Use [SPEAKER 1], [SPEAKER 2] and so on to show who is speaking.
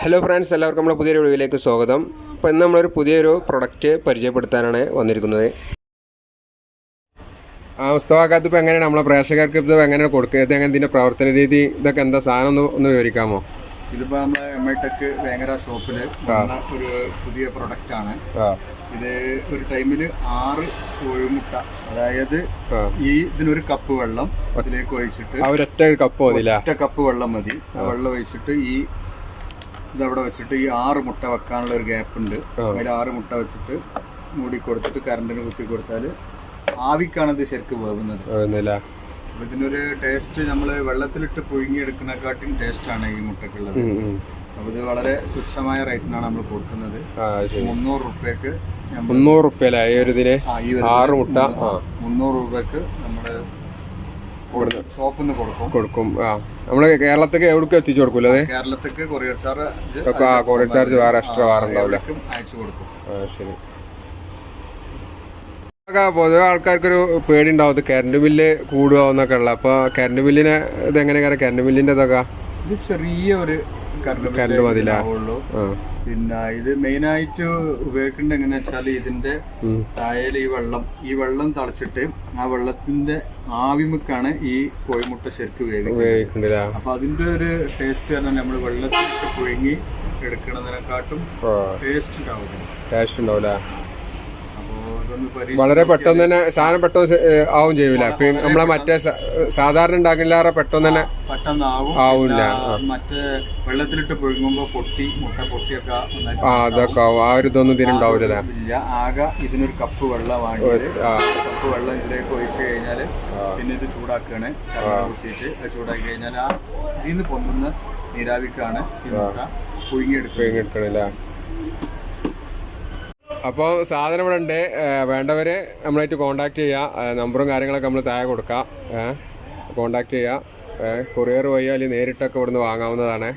[SPEAKER 1] Hello friends എല്ലാവർക്കും നമ്മുടെ പുതിയൊരു വീഡിയോയിലേക്ക് സ്വാഗതം. അപ്പോൾ ഇന്ന് നമ്മളൊരു പുതിയൊരു പ്രൊഡക്റ്റ് പരിചയപ്പെടുത്താനാണ് വന്നിരിക്കുന്നത്. ആ പുസ്തകത്ത് ഇപ്പോൾ എങ്ങനെയാണ്? നമ്മളെ പ്രേക്ഷകർക്ക് ഇത് എങ്ങനെയാണ് കൊടുക്കുക? ഇത് എങ്ങനെ ഇതിന്റെ പ്രവർത്തന രീതി? ഇതൊക്കെ എന്താ സാധനം ഒന്ന് ഒന്ന് വിവരിക്കാമോ?
[SPEAKER 2] ഇതിപ്പോൾ നമ്മൾ എം ഐ ടെക് വേങ്ങര ഷോപ്പിൽ ഒരു പുതിയ പ്രൊഡക്റ്റ് ആണ്. ഇത് ഒരു ടൈമിൽ ആറ് കോഴിമുട്ട അതായത് ഈ ഇതിനൊരു കപ്പ് വെള്ളം അതിലേക്ക് ഒഴിച്ചിട്ട്
[SPEAKER 1] കപ്പ്
[SPEAKER 2] ഒറ്റ കപ്പ് വെള്ളം മതി. വെള്ളം ഒഴിച്ചിട്ട് ഈ ഇതവിടെ വെച്ചിട്ട് ഈ ആറ് മുട്ട വെക്കാനുള്ള ഒരു ഗ്യാപ്പ് ഉണ്ട് അതിൽ ആറ് മുട്ട വെച്ചിട്ട് മൂടി കൊടുത്തിട്ട് കറണ്ടിന് കുത്തി കൊടുത്താൽ ആവിക്കാണ് ഇത് ശരിക്കും വേവുന്നത്. അപ്പൊ ഇതിനൊരു ടേസ്റ്റ് നമ്മൾ വെള്ളത്തിലിട്ട് ടേസ്റ്റ് ആണ് ഈ മുട്ടക്കുള്ളത്. അപ്പൊ ഇത് വളരെ തുച്ഛമായ റേറ്റിനാണ് നമ്മൾ കൊടുക്കുന്നത്. മുന്നൂറ് റുപ്യക്ക്
[SPEAKER 1] മുന്നൂറ് റുപ്യല്ലേ? ഈ ഒരു ഇതിന്? ആറ് മുട്ട
[SPEAKER 2] മുന്നൂറ് രൂപക്ക് ഷോപ്പിൽ കൊടുക്കും.
[SPEAKER 1] കൊടുക്കും. ആ. നമ്മൾ കേരളത്തേക്ക് എവിടേക്ക് എത്തിച്ചു കൊടുക്കൂല അത്?
[SPEAKER 2] കേരളത്തേക്ക് കൊറിയർ ചാർജ്
[SPEAKER 1] ആ കൊറിയർ ചാർജ് വേറെ എക്സ്ട്രാ വേറെ ഉണ്ടാവില്ല?
[SPEAKER 2] അയച്ചു കൊടുക്കും.
[SPEAKER 1] ആ ശരി. പൊതുവെ ആൾക്കാർക്കൊരു പേടി ഉണ്ടാവും ഇത് കറണ്ട് ബില്ല് കൂടുക എന്നൊക്കെ ഉള്ളത് അപ്പോൾ കറണ്ട് ബില്ലിനെ ഇത് എങ്ങനെയാണ് കറണ്ട് ബില്ലിന്റെ ഇതൊക്കെ
[SPEAKER 2] ഇത് ചെറിയ ഒരു കറണ്ട്
[SPEAKER 1] മതിലാവുള്ളൂ
[SPEAKER 2] പിന്നെ ഇത് മെയിനായിട്ട് ഉപയോഗിക്കേണ്ടത് എങ്ങനെയാ വെച്ചാൽ ഇതിന്റെ
[SPEAKER 1] തായയിൽ
[SPEAKER 2] തായൽ ഈ വെള്ളം ഈ വെള്ളം തളച്ചിട്ട് ആ വെള്ളത്തിന്റെ ആവിമുക്കാണ് ഈ കോഴിമുട്ട ശരിക്ക് വേവിക്കുന്നത്
[SPEAKER 1] ഉപയോഗിക്കണ്ടില്ല
[SPEAKER 2] അപ്പൊ അതിന്റെ ഒരു ടേസ്റ്റ് പറഞ്ഞാൽ നമ്മൾ വെള്ളത്തിലിട്ട് പുഴുങ്ങി എടുക്കണതിനെക്കാട്ടും ടേസ്റ്റ് ഉണ്ടാവും.
[SPEAKER 1] ടേസ്റ്റ് ഉണ്ടാവില്ല വളരെ പെട്ടെന്ന് തന്നെ സാധനം പെട്ടെന്ന് ആവും ചെയ്യൂല. നമ്മളെ മറ്റേ സാധാരണ ഉണ്ടാക്കില്ലാറെ പെട്ടെന്ന് തന്നെ
[SPEAKER 2] പെട്ടെന്നാവും. ആവില്ല. മറ്റേ വെള്ളത്തിലിട്ട് പുഴുങ്ങുമ്പോൾ പൊട്ടി മുട്ട പൊട്ടിയൊക്കെ
[SPEAKER 1] ആ അതൊക്കെ ആവും. ആ ഒരു ഇതൊന്നും ഇതിനുണ്ടാവില്ല
[SPEAKER 2] ഇല്ല. ആകെ ഇതിനൊരു കപ്പ് വെള്ളം വാങ്ങി
[SPEAKER 1] ആ.
[SPEAKER 2] കപ്പ് വെള്ളം ഇതിലേക്ക് ഒഴിച്ച് കഴിഞ്ഞാൽ പിന്നെ ഇത് ചൂടാക്കുകയാണ് കുത്തിയിട്ട് ചൂടാക്കി കഴിഞ്ഞാൽ ആ ഇതിൽ നിന്ന് പൊങ്ങുന്ന നീരാവിക്കാണ് ഈ മുട്ട പുഴുങ്ങിയെടുക്കുന്നത്.
[SPEAKER 1] എടുക്കണില്ല അപ്പോൾ സാധനം ഇവിടെ ഉണ്ട്. വേണ്ടവർ നമ്മളായിട്ട് കോണ്ടാക്ട് ചെയ്യുക നമ്പറും കാര്യങ്ങളൊക്കെ നമ്മൾ താഴെ കൊടുക്കാം. കോണ്ടാക്ട് ചെയ്യുക കൊറിയർ വഴി അല്ലെങ്കിൽ നേരിട്ടൊക്കെ ഇവിടുന്ന് വാങ്ങാവുന്നതാണ്.